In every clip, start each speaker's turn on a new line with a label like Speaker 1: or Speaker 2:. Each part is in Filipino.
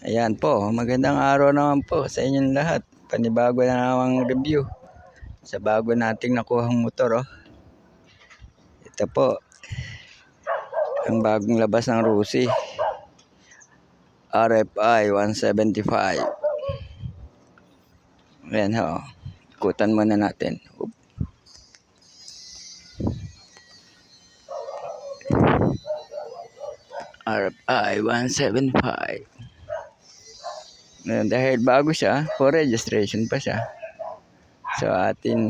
Speaker 1: Ayan po, magandang araw naman po sa inyong lahat. Panibago na namang review sa bago nating nakuhang motor. Oh. Ito po, ang bagong labas ng Rusi. RFI 175. Ayan ho, ikutan muna natin. RFI 175. Ngayon, dahil bago siya, for registration pa siya. So, atin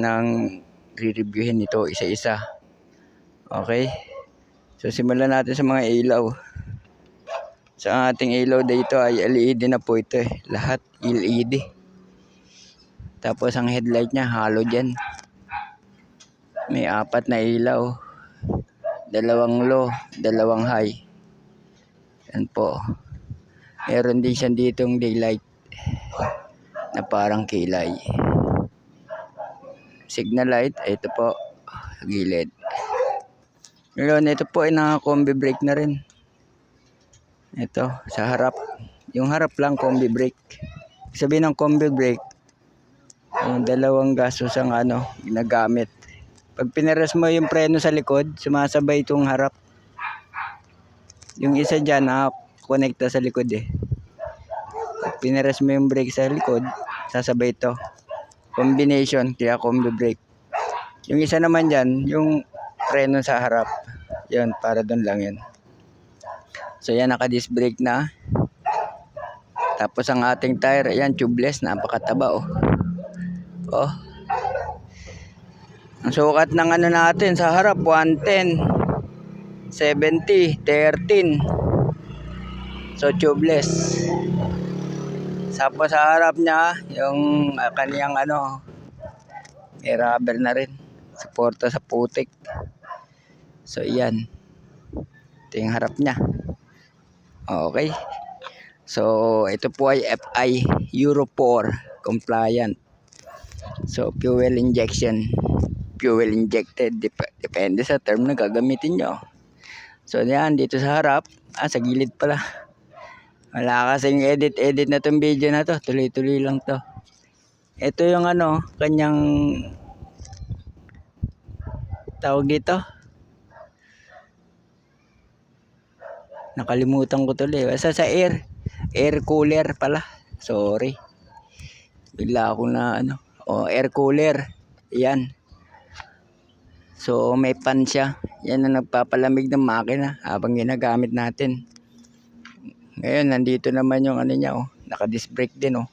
Speaker 1: nang re-reviewin ito isa-isa. Okay? So, simulan natin sa mga ilaw. Sa ating ilaw dito ay LED na po ito eh. Lahat LED. Tapos, ang headlight niya halogen. May apat na ilaw. Dalawang low, dalawang high. Yan po. Meron din siya ditong daylight na parang kilay. Signal light, ito po, gilid. Ngayon, ito po ay naka-combi brake na rin. Ito, sa harap. Yung harap lang, combi brake. Sabihin ng combi brake, yung dalawang gasos ang ano, ginagamit. Pag pinaras mo yung preno sa likod, sumasabay itong harap. Yung isa dyan, nakakonekta sa likod eh. Pag pinaras mo yung brake sa likod, sasabay ito. Combination, kaya combi brake. Yung isa naman dyan, yung preno sa harap. Yun, para doon lang yun. So yan, naka-disc brake na. Tapos ang ating tire, ayan, tubeless, napakataba oh. Oh. Ang sukat ng ano natin sa harap, 110. 70, 13. So tubeless. Tapos sa harap niya, yung uh, kaniyang ano, may rubber na rin. Suporta sa putik. So iyan. Ito yung harap niya. Okay. So ito po ay FI Euro 4 compliant. So fuel injection. Fuel injected. Dep- depende sa term na gagamitin nyo. So yan, dito sa harap. Ah, sa gilid pala. Wala kasing edit-edit na tong video na to. Tuloy-tuloy lang to. Ito yung ano, kanyang tawag dito. Nakalimutan ko tuloy. Basta sa air. Air cooler pala. Sorry. Bigla ako na ano. O, air cooler. Yan. So, may pan siya. Yan ang nagpapalamig ng makina habang ginagamit natin. Ngayon, nandito naman yung ano niya, oh. Naka-disc brake din, oh.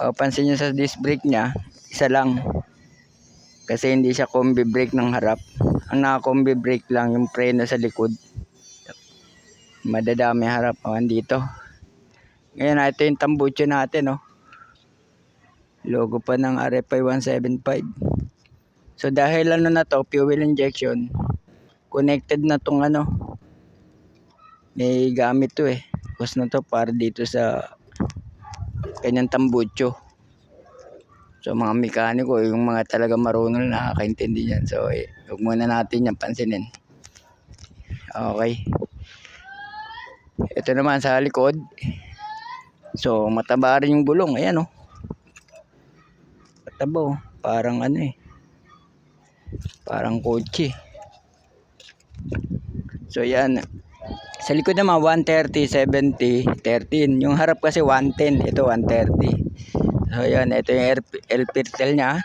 Speaker 1: O, pansin nyo sa disc brake niya, isa lang. Kasi hindi siya combi brake ng harap. Ang naka-combi brake lang, yung preno sa likod. Madadami harap, oh, andito. Ngayon, ito yung tambucho natin, oh. Logo pa ng RFI 175. So dahil ano na to, fuel injection, connected na tong ano. May gamit to eh. Tapos na to para dito sa kanyang tambucho. So mga mekaniko, yung mga talaga marunong nakakaintindi yan. So eh, huwag muna natin yan pansinin. Okay. Ito naman sa likod. So mataba rin yung bulong. Ayan oh. Mataba oh. Parang ano eh. Parang kotse. So yan. Sa likod naman 130, 70, 13. Yung harap kasi 110, ito 130. So yan, ito yung air, air niya.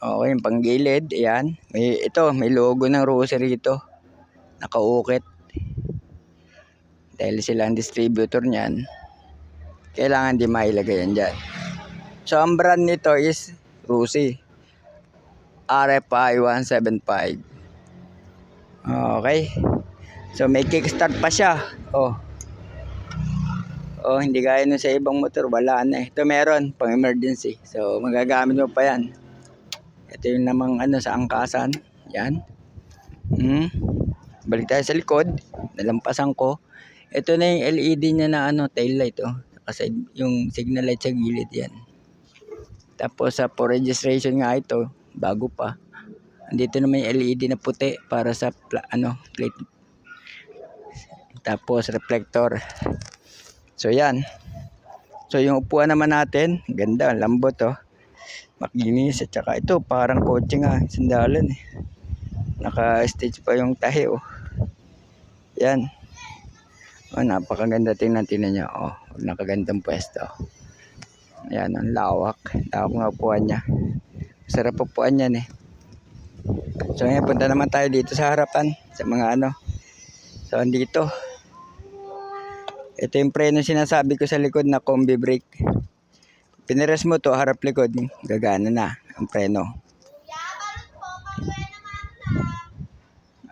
Speaker 1: Okay, yung panggilid, ayan. May, ito, may logo ng rosary ito. Nakaukit. Dahil sila ang distributor niyan, kailangan di mailagay yan dyan. So, ang brand nito is Rusi. RFI 175. Okay. So may kickstart pa siya. Oh. Oh, hindi gaya nun sa ibang motor, wala na eh. Ito meron, pang emergency. So magagamit mo pa yan. Ito yung namang ano sa angkasan. Yan. Hmm. Balik tayo sa likod. Nalampasan ko. Ito na yung LED niya na ano, tail light oh. Kasi yung signal light sa gilid yan. Tapos sa for registration nga ito, bago pa. Andito naman yung LED na puti para sa pla- ano, plate. Tapos reflector. So yan. So yung upuan naman natin, ganda, lambot oh. Makinis at saka ito parang kotse nga, sandalan eh. Naka-stitch pa yung tahi oh. Yan. Oh, napakaganda tingnan tingnan niya. Oh, nakagandang pwesto. Ayan, ang lawak. Lawak ng upuan niya. Sarap upuan yan eh. So ngayon punta naman tayo dito sa harapan sa mga ano. So andito. Ito yung preno sinasabi ko sa likod na combi brake. Pinires mo to harap likod, gagana na ang preno.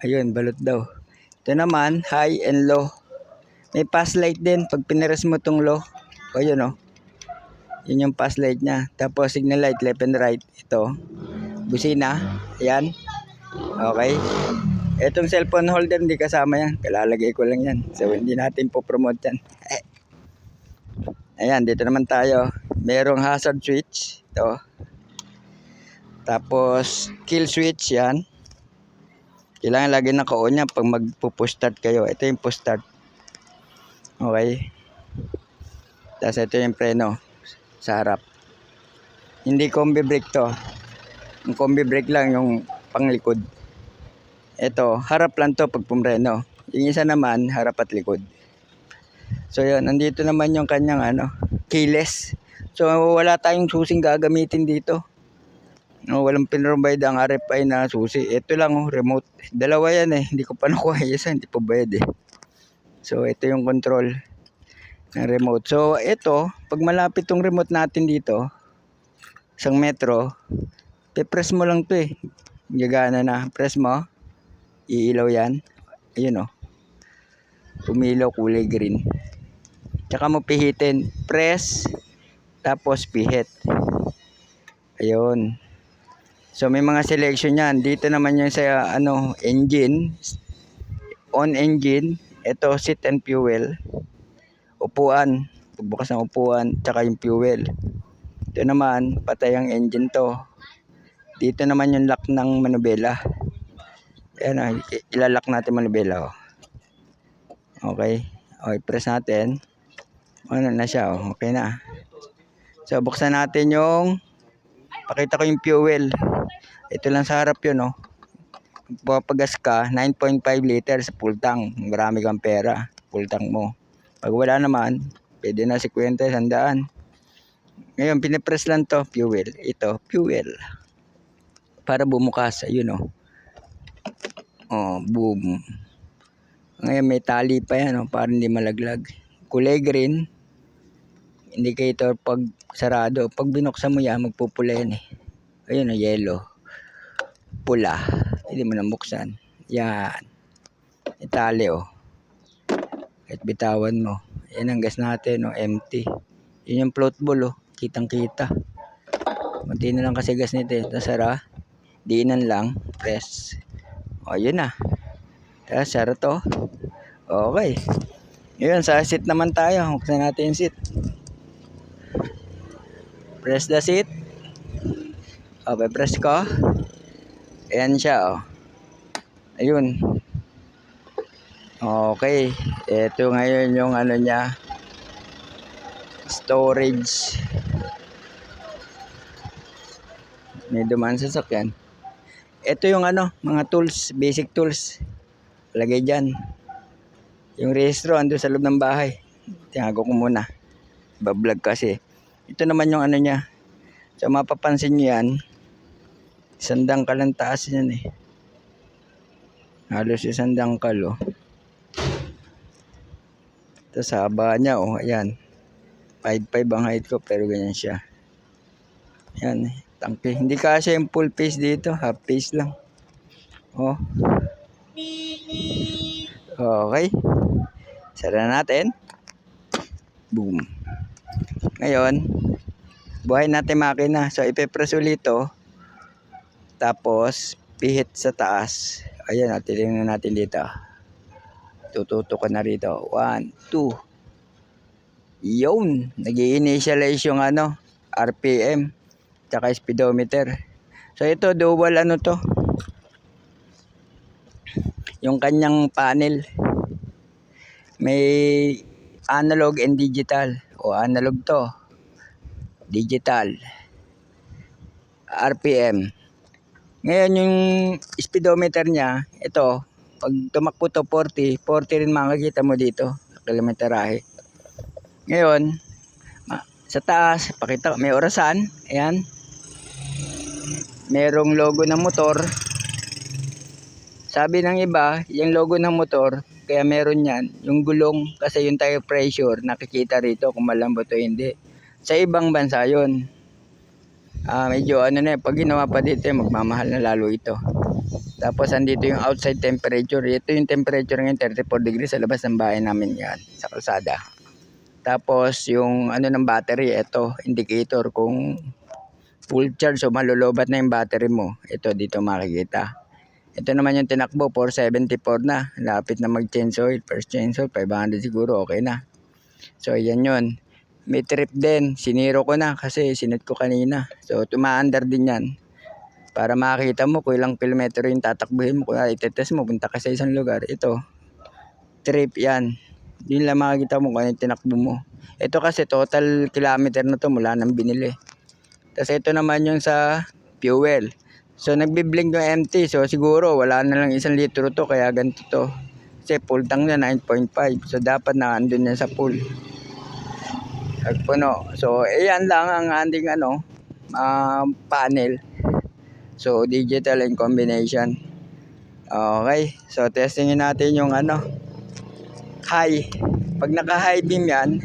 Speaker 1: Ayun, balot daw. Ito naman, high and low. May pass light din pag pinires mo tong low. O yun o. Yun yung pass light niya. Tapos signal light left and right. Ito. Busina. Ayan. Okay. Itong cellphone holder hindi kasama yan. Kalalagay ko lang yan. So hindi natin po promote yan. Eh. Ayan, dito naman tayo. Merong hazard switch. Ito. Tapos kill switch yan. Kailangan lagi naka-on yan pag magpo-push start kayo. Ito yung push start. Okay. Tapos ito yung preno sa harap. Hindi combi brake to. Yung combi brake lang yung panglikod. Ito, harap lang to pag pumreno. Yung isa naman, harap at likod. So yun, nandito naman yung kanyang ano, keyless. So wala tayong susing gagamitin dito. No, walang pinrovide ang RFI na susi. Ito lang oh, remote. Dalawa yan eh. Hindi ko pa nakuha isa, hindi pa bayad eh. So ito yung control ng remote. So ito, pag malapit tong remote natin dito, isang metro, pe-press mo lang to eh. Gagana na. Press mo. Iilaw yan. Ayun oh. Pumilaw kulay green. Tsaka mo pihitin. Press. Tapos pihit. Ayun. So may mga selection yan. Dito naman yung sa ano, engine. On engine. Ito seat and fuel. Upuan. Pagbukas ng upuan. Tsaka yung fuel. Ito naman, patay ang engine to. Dito naman yung lock ng manubela. Ayan o, ilalak natin manubela o. Okay. Okay, press natin. Ano na siya o, okay na. So, buksan natin yung, pakita ko yung fuel. Ito lang sa harap yun o. Papagas ka, 9.5 liters full tank. Marami kang pera, full tank mo. Pag wala naman, pwede na 50, sandaan. Ngayon, pinipress lang to, fuel. Ito, fuel. Para bumukas, ayun o. Oh, boom. Ngayon may tali pa yan, oh, para hindi malaglag. Kulay green. Indicator pag sarado. Pag binuksan mo yan, magpupula yan eh. Ayun oh, yellow. Pula. Hindi mo na buksan. Yan. May tali oh. Kahit bitawan mo. Yan ang gas natin oh, empty. Yun yung float ball oh. Kitang kita. Kunti na lang kasi gas nito eh. Tapos sara. Diinan lang. Press. O, yun na. Tapos, sara to. Okay. Ngayon, sa seat naman tayo. Buksan natin yung seat. Press the seat. Okay, press ko. Ayan siya, oh. Ayun. Okay. Ito ngayon yung ano niya. Storage. May dumaan sa sakyan. Ito yung ano, mga tools, basic tools. Lagay dyan. Yung rehistro ando sa loob ng bahay. Tinago ko muna. Bablog kasi. Ito naman yung ano niya. So mapapansin nyo yan. Isang dangkal ang taas yan eh. Halos isang dangkal oh. Tapos haba niya oh. Ayan. 5'5 ang height ko pero ganyan siya. Yan eh. Tangke. Hindi kasi yung full face dito. Half face lang. Oh. Okay. Sara na natin. Boom. Ngayon, buhay natin makina. So, ipipress ulit ito. Tapos, pihit sa taas. Ayan, tingnan natin dito. Tututo ko na rito. One, two. Yun. Nag-i-initialize yung ano, RPM. Tsaka speedometer. So, ito, dual ano to. Yung kanyang panel. May analog and digital. O analog to. Digital. RPM. Ngayon yung speedometer niya, ito, pag tumakbo to 40, 40 rin makikita mo dito sa kilometerahe. Ngayon, sa taas, pakita ko, may orasan. Ayan. Merong logo ng motor. Sabi ng iba, yung logo ng motor, kaya meron yan, yung gulong, kasi yung tire pressure, nakikita rito kung malambot o hindi. Sa ibang bansa yun. Ah, medyo ano na, eh, pag ginawa pa dito, eh, magmamahal na lalo ito. Tapos andito yung outside temperature. Ito yung temperature ngayon 34 degrees sa labas ng bahay namin yan sa kalsada. Tapos yung ano ng battery, ito indicator kung full charge o malulobat na yung battery mo. Ito dito makikita. Ito naman yung tinakbo 474 na. Lapit na mag-change oil. First change oil 500 siguro okay na. So yan yun. May trip din. Siniro ko na kasi sinit ko kanina. So tumaandar din yan para makita mo kung ilang kilometro yung tatakbuhin mo. Kung itetest mo, punta ka sa isang lugar. Ito, trip yan. Yun lang makikita mo kung ano yung tinakbo mo. Ito kasi total kilometer na to mula nang binili. Tapos ito naman yung sa fuel. So nagbiblink yung empty. So siguro wala na lang isang litro to kaya ganito to. Kasi full tank na 9.5. So dapat na andun yan sa full. Nagpuno. So ayan lang ang ating ano, ah, panel. So, digital and combination. Okay. So, testingin natin yung ano. High. Pag naka-high beam yan,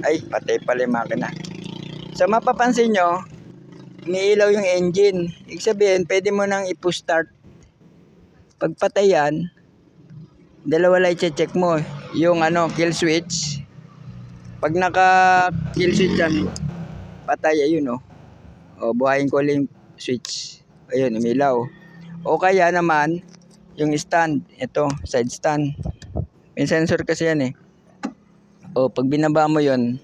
Speaker 1: ay, patay pala yung makina. So, mapapansin nyo, umiilaw yung engine. Ibig sabihin, pwede mo nang i-push start. Pag patay yan, dalawa lang i-check mo. Yung ano, kill switch. Pag naka kill switch yan, patay, ayun oh. O, buhayin ko lang switch. Ayun, umilaw. O kaya naman, yung stand, ito, side stand. May sensor kasi yan eh. O, pag binaba mo yun,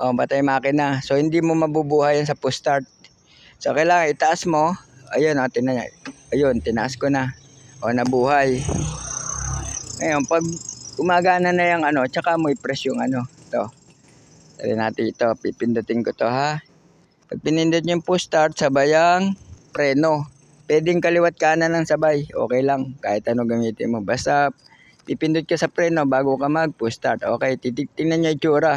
Speaker 1: o, patay makina. So, hindi mo mabubuhay yan sa push start. So, kailangan itaas mo. Ayun, o, tina, ayun, tinaas ko na. O, nabuhay. Ngayon, pag umagana na yung ano, tsaka mo i-press yung ano, to. Tali natin ito, pipindutin ko to ha. Pag pinindot yung push start, sabayang preno. Pwedeng kaliwat kanan ng sabay. Okay lang. Kahit ano gamitin mo. Basta pipindot ka sa preno bago ka mag push start. Okay, titignan nyo yung tsura.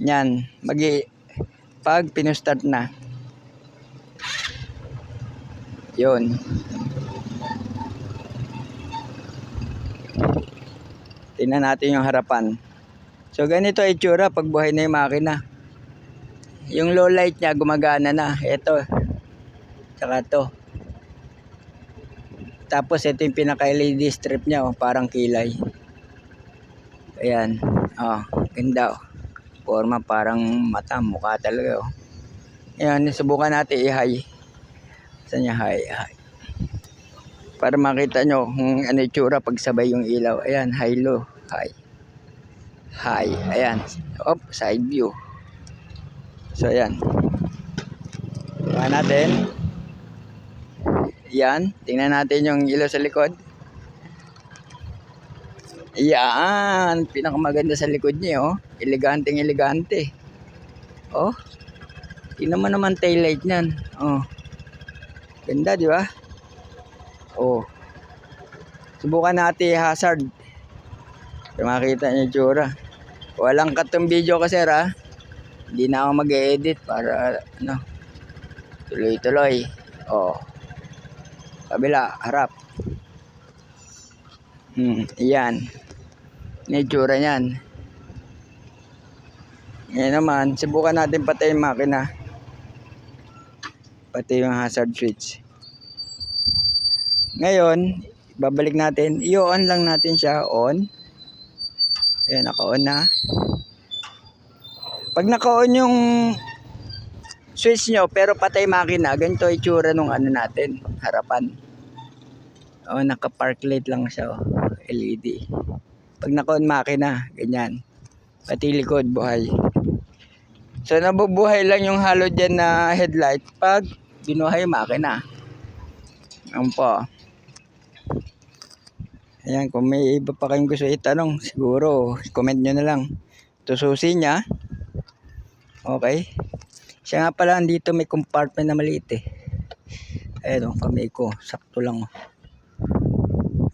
Speaker 1: Yan. Magi pag pinustart na. Yun. Tingnan natin yung harapan. So ganito ay tsura pag buhay na yung makina. Yung low light niya gumagana na. Ito. Tsaka to. Tapos ito yung pinaka LED strip niya oh, parang kilay. Ayan. Oh, ganda oh. Forma parang mata, mukha talaga oh. Ayan, subukan natin i-high. Saan niya high? high. Para makita nyo kung ano yung tsura pag sabay yung ilaw. Ayan, high low. High. High. Ayan. Op, side view. So, ayan. Subukan natin. Yan. Tingnan natin yung ilaw sa likod. Yan. Pinakamaganda sa likod niya, oh. Eleganteng elegante. Oh. Tingnan mo naman taillight niyan. Oh. Ganda, di ba? Oh. Subukan natin hazard. Para makita niyo tsura. Walang katong video kasi, ha. Hindi na ako mag-edit para, ano, tuloy-tuloy. Oh. Kabila, harap. Hmm, yan. Tsura niyan. Ngayon naman, subukan natin patay yung makina. Pati yung hazard switch. Ngayon, babalik natin. I-on lang natin siya. On. Ayan, naka-on na. Pag naka-on yung switch nyo, pero patay makina, ganito itsura nung ano natin, harapan. O, naka-park light lang siya. Oh. LED. Pag naka-on makina, ganyan. Pati likod, buhay. So, nabubuhay lang yung halogen na headlight pag binuhay yung makina. Ayan po. Ayan, kung may iba pa kayong gusto itanong, siguro, comment nyo na lang. Ito susi niya. Okay. Siya nga pala, dito may compartment na maliit eh. Ayan o, kamay ko. Sakto lang o.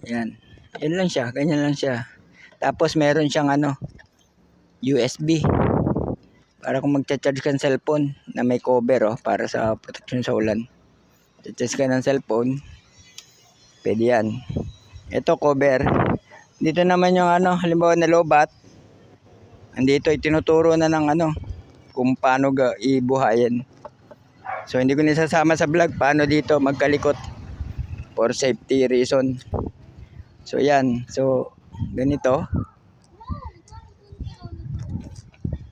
Speaker 1: Ayan. Yan lang siya, ganyan lang siya. Tapos meron siyang ano, USB. Para kung magcha-charge ka ng cellphone na may cover oh, para sa protection sa ulan. Cha-charge ka ng cellphone, pwede yan. Ito cover. Dito naman yung ano, halimbawa na lobat. Andito itinuturo na ng ano, kung paano ibuhayin. So hindi ko nisasama sa vlog paano dito magkalikot for safety reason. So yan. So ganito.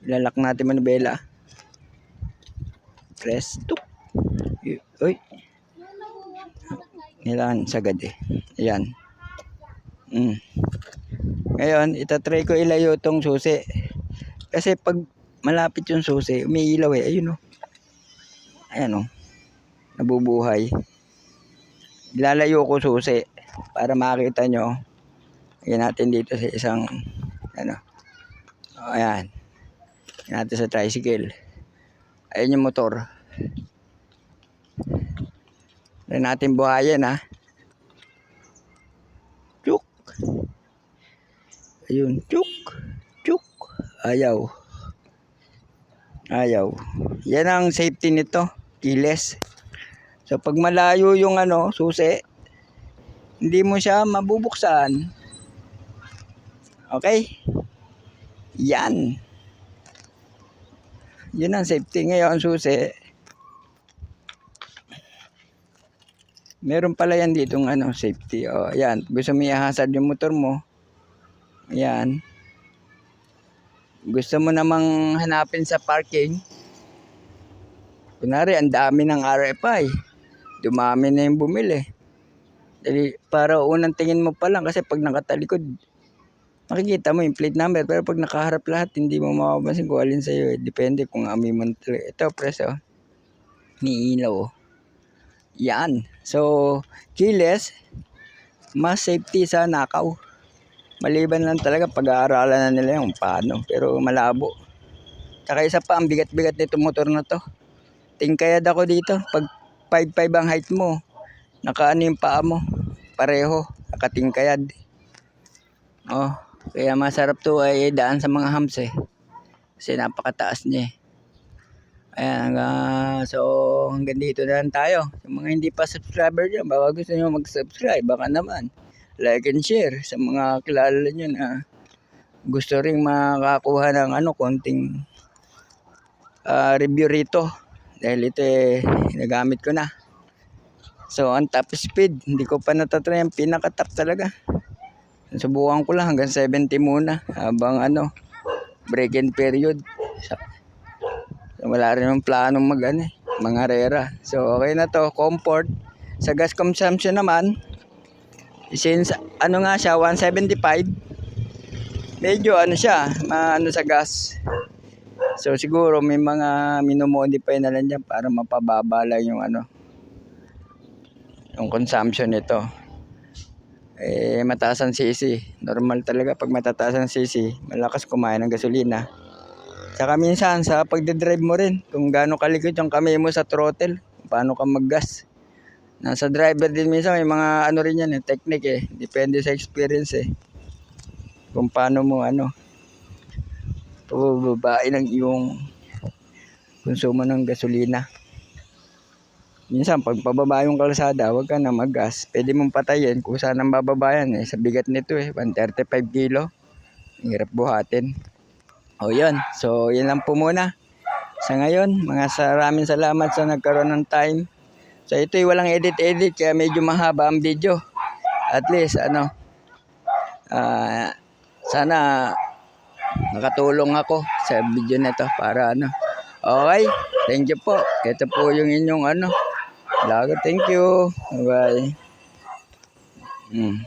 Speaker 1: Ilalak natin manubela. Press. Tuk. Uy. Kailangan sagad eh. Ayan. Mm. Ngayon, itatry ko ilayo tong susi. Kasi pag malapit yung susi, umiilaw eh. Ayun oh. Ayan oh. Nabubuhay. Ilalayo ko susi para makita nyo. Lagyan natin dito sa isang ano. Oh, ayan. Natin sa tricycle. Ayan yung motor. Lagyan natin buhayin ha. Chuk. Ayun. Chuk. Chuk. Ayaw. Ayaw. Yan ang safety nito. Keyless. So pag malayo yung ano, susi, hindi mo siya mabubuksan. Okay? Yan. Yun ang safety ngayon, susi. Meron pala yan ditong ano, safety. O, yan. Gusto mo i-hazard yung motor mo. Yan. Gusto mo namang hanapin sa parking. Kunwari, ang dami ng RFI. Dumami na yung bumili. Dali, para unang tingin mo pa lang kasi pag nakatalikod, makikita mo yung plate number. Pero pag nakaharap lahat, hindi mo makapansin kung alin sa'yo. Eh. Depende kung amoy mo. Ito, preso. Niilaw. oh. Yan. So, keyless, mas safety sa nakaw. Maliban lang talaga pag-aaralan na nila yung paano. Pero malabo. Tsaka isa pa, ang bigat-bigat nito motor na to. Tingkayad ako dito. Pag 5'5 ang height mo, nakaano yung paa mo. Pareho. Nakatingkayad. Oh, kaya masarap to ay daan sa mga humps eh. Kasi napakataas niya eh. Ayan, hanggang, so hanggang dito na lang tayo. Sa mga hindi pa subscriber dyan, baka gusto nyo mag-subscribe, baka naman. Like and share sa mga kilala nyo na gusto ring makakuha ng ano, konting ah, review rito. Dahil ito eh, nagamit ko na. So, ang top speed, hindi ko pa natatry ang pinaka-top talaga. Subukan ko lang hanggang 70 muna habang ano, break-in period. Sa- wala rin yung planong mag ano, eh, mga rera. So okay na to, comfort. Sa gas consumption naman, since ano nga siya, 175, medyo ano siya, maano sa gas. So siguro may mga minomodify na lang dyan para mapababa lang yung ano, yung consumption nito. Eh, mataas ang CC. Normal talaga pag matataas ang CC, malakas kumain ng gasolina. Saka minsan sa pagdadrive mo rin, kung gaano kalikot yung kamay mo sa throttle, paano ka maggas. Nasa driver din minsan may mga ano rin yan, eh, technique eh. Depende sa experience eh. Kung paano mo ano, pababain ang iyong konsumo ng gasolina. Minsan, pag pababa yung kalsada, huwag ka na maggas. Pwede mong patayin kung saan ang bababayan eh. Sa bigat nito eh, 135 kilo. Hirap buhatin. O yun. So, yun lang po muna. Sa ngayon, mga maraming salamat sa nagkaroon ng time. So, ito'y walang edit-edit kaya medyo mahaba ang video. At least, ano, ah, sana nakatulong ako sa video na to para ano. Okay, thank you po. Ito po yung inyong ano. Lago, thank you. Bye. Mm.